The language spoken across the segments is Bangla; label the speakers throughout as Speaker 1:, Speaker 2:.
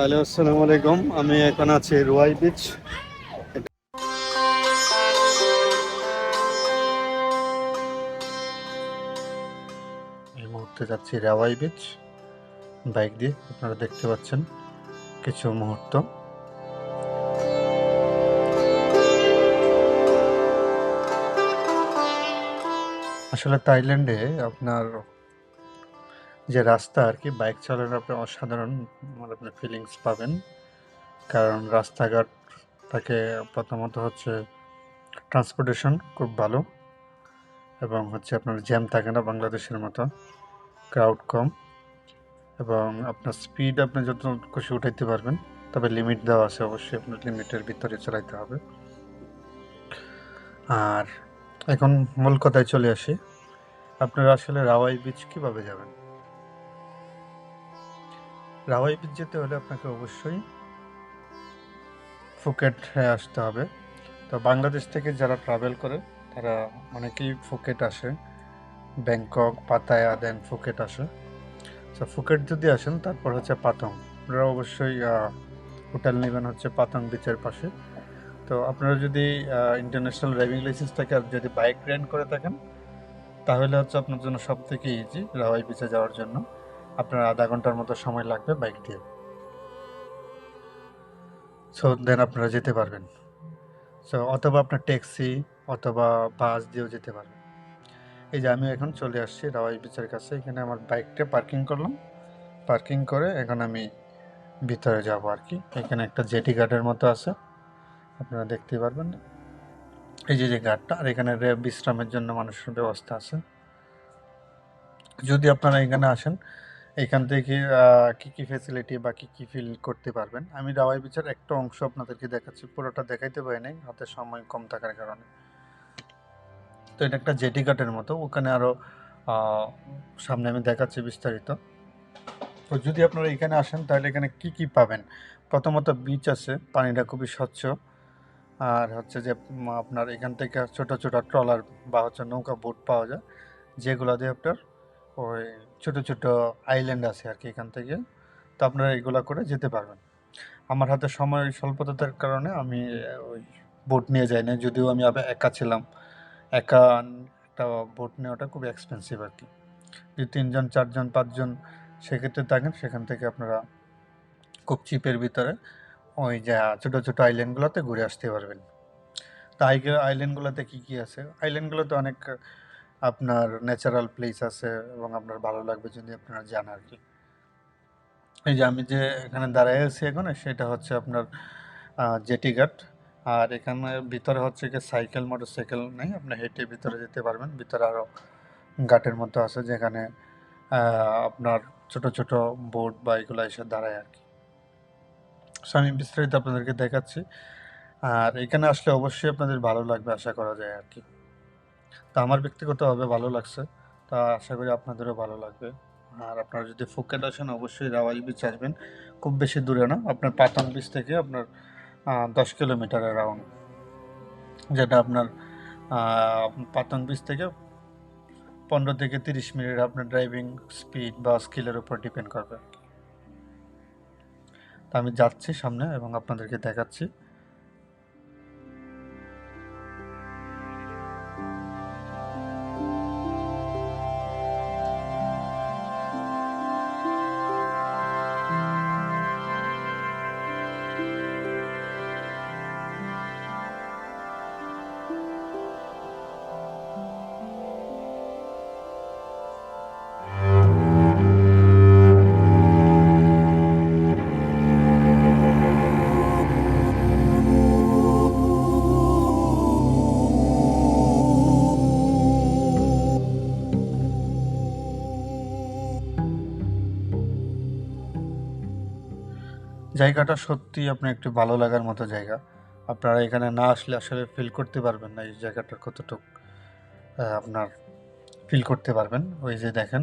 Speaker 1: হ্যালো আসসালামু আলাইকুম। আমি এখন আছি রুয়াই বিচ এই মুহূর্তে যাচ্ছি রাওয়াই বিচ বাইক দিয়ে, আপনারা দেখতে পাচ্ছেন কিছু মুহূর্ত। আসলে থাইল্যান্ডে আপনার যে রাস্তা আর কি, বাইক চালানোর আপনি অসাধারণ মানে আপনি ফিলিংস পাবেন। কারণ রাস্তাঘাট থাকে প্রথমত হচ্ছে ট্রান্সপোর্টেশন খুব ভালো এবং হচ্ছে আপনার জ্যাম থাকে না বাংলাদেশের মতো ক্রাউড কম এবং আপনার স্পিড আপনি যত খুশি উঠাইতে পারবেন, তবে লিমিট দেওয়া আছে অবশ্যই আপনার লিমিটের ভিতরে চালাইতে হবে। আর এখন মূল কথায় চলে আসি, আপনারা আসলে রাওয়াই বিচ কীভাবে যাবেন? রাওয়াই বিচ যেতে হলে আপনাকে অবশ্যই ফুকেট হয়ে আসতে হবে। তো বাংলাদেশ থেকে যারা ট্রাভেল করে, তারা অনেকেই ফুকেট আসে। ব্যাংকক পাতায়া দেন ফুকেট আসে। তো ফুকেট যদি আসেন, তারপর হচ্ছে পাতং আপনারা অবশ্যই হোটেল নেবেন হচ্ছে পাতং বিচের পাশে। তো আপনারা যদি ইন্টারন্যাশনাল ড্রাইভিং লাইসেন্স থাকে আর যদি বাইক রেন্ট করে থাকেন, তাহলে হচ্ছে আপনার জন্য সব থেকে ইজি রাওয়াই বিচে যাওয়ার জন্য। আপনার আধা ঘণ্টার মতো সময় লাগবে বাইক দিয়ে। সো দেন আপনারা যেতে পারবেন। সো অথবা আপনার ট্যাক্সি অথবা বাস দিয়েও যেতে পারবেন। এই যে আমি এখন চলে আসছি রাওয়াই বিচের কাছে। এখানে আমার বাইকটা পার্কিং করলাম। পার্কিং করে এখন আমি ভিতরে যাব আর কি। এখানে একটা জেটি গার্ডের মতো আছে। আপনারা দেখতে পারবেন। এই যে যে গার্ডটা আর এখানে বিশ্রামের জন্য মানুষের ব্যবস্থা আছে। যদি আপনারা এখানে আসেন এখান থেকে কি কি ফেসিলিটি বা কি কি ফিল করতে পারবেন? আমি রাওয়াই বিচার একটা অংশ আপনাদেরকে দেখাচ্ছি, পুরোটা দেখাইতে পারি নাই, হাতে সময় কম থাকার কারণে। তো এটা একটা জেটি ঘাটের মতো, ওখানে আরও সামনে আমি দেখাচ্ছি বিস্তারিত। তো যদি আপনারা এখানে আসেন, তাহলে এখানে কি কি পাবেন? প্রথমত বিচ আছে, পানিটা খুবই স্বচ্ছ। আর হচ্ছে যে আপনার এখান থেকে ছোট ছোট ট্রলার বা হচ্ছে নৌকা বোট পাওয়া যায়, যেগুলো দিয়ে আপনার ওই ছোট ছোট আইল্যান্ড আছে আর কি এখান থেকে। তো আপনারা এগুলা করে যেতে পারবেন। আমার হাতে সময় স্বল্পতার কারণে আমি ওই বোট নিয়ে যাই না যদিও আমি একা ছিলাম। একা একটা বোট নেওয়াটা খুব এক্সপেন্সিভ আর কি। যদি তিনজন, চারজন, পাঁচজন, সেক্ষেত্রে থাকেন সেখান থেকে আপনারা খুব চিপের ভিতরে ওই যে ছোটো ছোটো আইল্যান্ডগুলোতে ঘুরে আসতে পারবেন। তো আইল্যান্ডগুলোতে কী কী আছে? আইল্যান্ডগুলোতে অনেক আপনার ন্যাচারাল প্লেস আছে এবং আপনার ভালো লাগবে যদি আপনারা যান আর কি এই যে আমি যে এখানে দাঁড়ায় আছি এখন সেটা হচ্ছে আপনার জেটি ঘাট। আর এখানে ভিতরে হচ্ছে কি সাইকেল মোটর সাইকেল নেই আপনি হেঁটে ভিতরে যেতে পারবেন। ভিতরে আরও ঘাটের মতো আছে যেখানে আপনার ছোট ছোট বোট বা এগুলো এসে দাঁড়ায় আর কি So, আমি বিস্তারিত আপনাদেরকে দেখাচ্ছি। আর এখানে আসলে অবশ্যই আপনাদের ভালো লাগবে আশা করা যায় আর কি তো আমার ব্যক্তিগতভাবে ভালো লাগছে। তা আশা করি আপনাদেরও ভালো লাগবে। আর আপনারা যদি ফুকেট আসেন অবশ্যই রাওয়াল বিচ আসবেন। খুব বেশি দূরে না আপনার পাতাং বিচ থেকে আপনার দশ কিলোমিটার অ্যারাউন্ড যেটা আপনার আহ, পাতাং বিচ থেকে পনেরো থেকে তিরিশ মিনিট আপনার ড্রাইভিং স্পিড বা স্কিলের উপর ডিপেন্ড করবে। তো আমি যাচ্ছি সামনে এবং আপনাদেরকে দেখাচ্ছি। জায়গাটা সত্যি আপনার একটু ভালো লাগার মতো জায়গা। আপনারা এখানে না আসলে আসলে ফিল করতে পারবেন না এই জায়গাটার কতটুক আপনার ফিল করতে পারবেন। ওই যে দেখেন,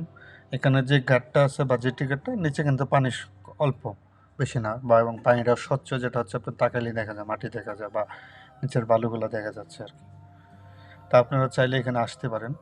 Speaker 1: এখানে যে ঘাটটা আছে, বা জেটি ঘাটটা, নিচে কিন্তু পানি অল্প, বেশি না। বা এবং পানিটা স্বচ্ছ, যেটা হচ্ছে আপনার তাকালি দেখা যায়, মাটি দেখা যায়, বা নিচের বালুগুলো দেখা যাচ্ছে আর কি। তা আপনারা চাইলে এখানে আসতে পারেন।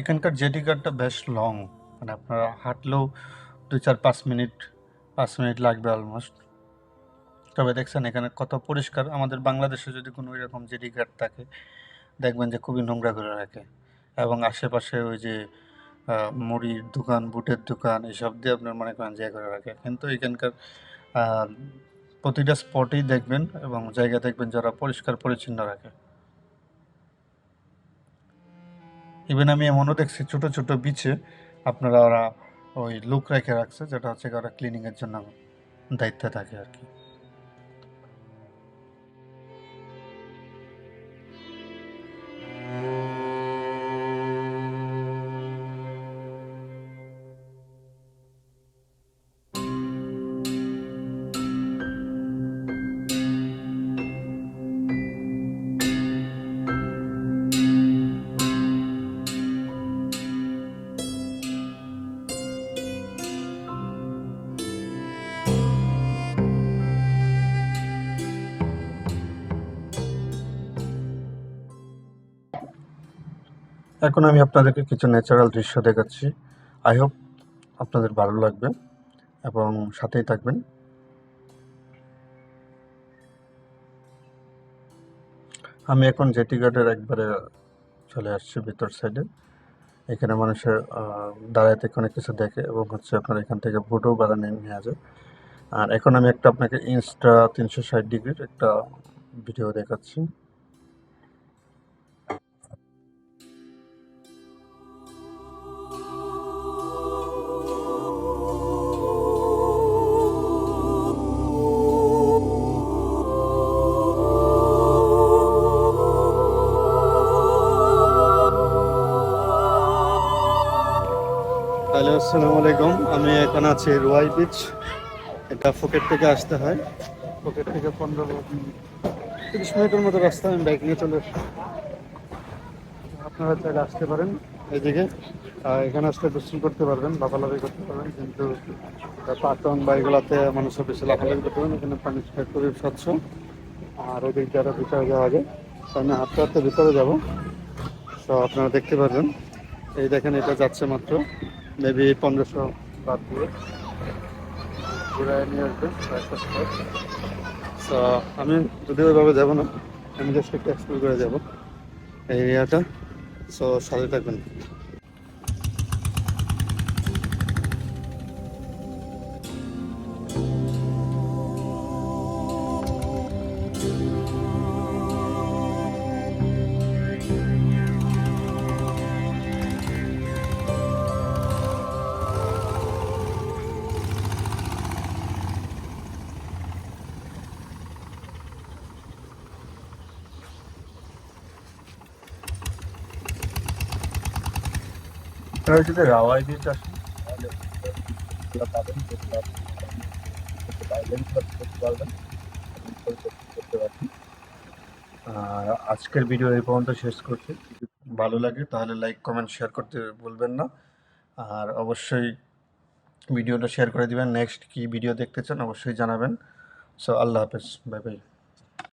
Speaker 1: এখানকার জেডি গার্ডটা বেশ লং মানে আপনারা হাঁটলেও দু চার পাঁচ মিনিট পাঁচ মিনিট লাগবে অলমোস্ট তবে দেখছেন এখানে কত পরিষ্কার, আমাদের বাংলাদেশে যদি কোনো এরকম জেডি গার্ড থাকে, দেখবেন যে খুবই নোংরা করে রাখে। এবং আশেপাশে ওই যে মুড়ির দোকান, বুটের দোকান, এসব দিয়ে আপনার মনে করেন জায়গা করে রাখে। কিন্তু এখানকার প্রতিটা স্পটেই দেখবেন এবং জায়গা দেখবেন যারা পরিষ্কার পরিচ্ছন্ন রাখে। ইভেন আমি এমনও দেখছি ছোট ছোট বিচে আপনারা ওরা ওই লুক রেখে রাখছে, যেটা হচ্ছে ওরা ক্লিনিংয়ের জন্য দায়িত্বে থাকে আর কি। এখন আমি আপনাদেরকে কিছু ন্যাচারাল দৃশ্য দেখাচ্ছি। আই হোপ আপনাদের ভালো লাগবে এবং সাথেই থাকবেন। আমি এখন জেটি ঘাটের একবারে চলে আসছি ভিতর সাইডে এখানে মানুষের দাঁড়ায় অনেক কিছু দেখে এবং হচ্ছে আপনার এখান থেকে ভোটও ভাড়া নিয়ে নেওয়া যায়। আর এখন আমি একটা আপনাকে ইনস্টা তিনশো ষাট ডিগ্রির একটা ভিডিও দেখাচ্ছি। আসসালামু আলাইকুম। আমি এখন আছি রুয়াই বিচ এটা ফুকেট থেকে আসতে হয়। ফুকেট থেকে পনেরো তিরিশ মিনিটের মতো রাস্তা, আমি বাইক নিয়ে চলে আপনারা চাইলে আসতে পারেন এইদিকে আর এখানে আসলে গোসল করতে পারবেন, লাফালাফি করতে পারবেন, কিন্তু পাটন বা এগুলাতে মানুষের বেশি লাফালাফি করতে পারবেন এখানে পানি খুবই স্বচ্ছ। আর ওই দিক দিয়ে আরও ভিতরে যাওয়া তো আমি হাঁটতে হাঁটতে ভিতরে যাব। তো আপনারা দেখতে পারবেন। এই দেখেন, এটা যাচ্ছে মাত্র। মেবি পনেরোশো বাদ দিয়ে ঘুরায় নিয়ে কয়েকটা তো আমি যদি ওইভাবে যাব না, আমি জাস্ট একটু এক্সপ্লোর করে যাব। এই এরিয়াটা। সো সাথে থাকবেন। রাওয়াই আর আজকের ভিডিও এই পর্যন্ত শেষ করছি। ভালো লাগে, তাহলে লাইক, কমেন্ট, শেয়ার করতে বলবেন না। আর অবশ্যই ভিডিওটা শেয়ার করে দিবেন। নেক্সট কি ভিডিও দেখতে চান, অবশ্যই জানাবেন। সো আল্লাহ হাফেজ। Bye bye.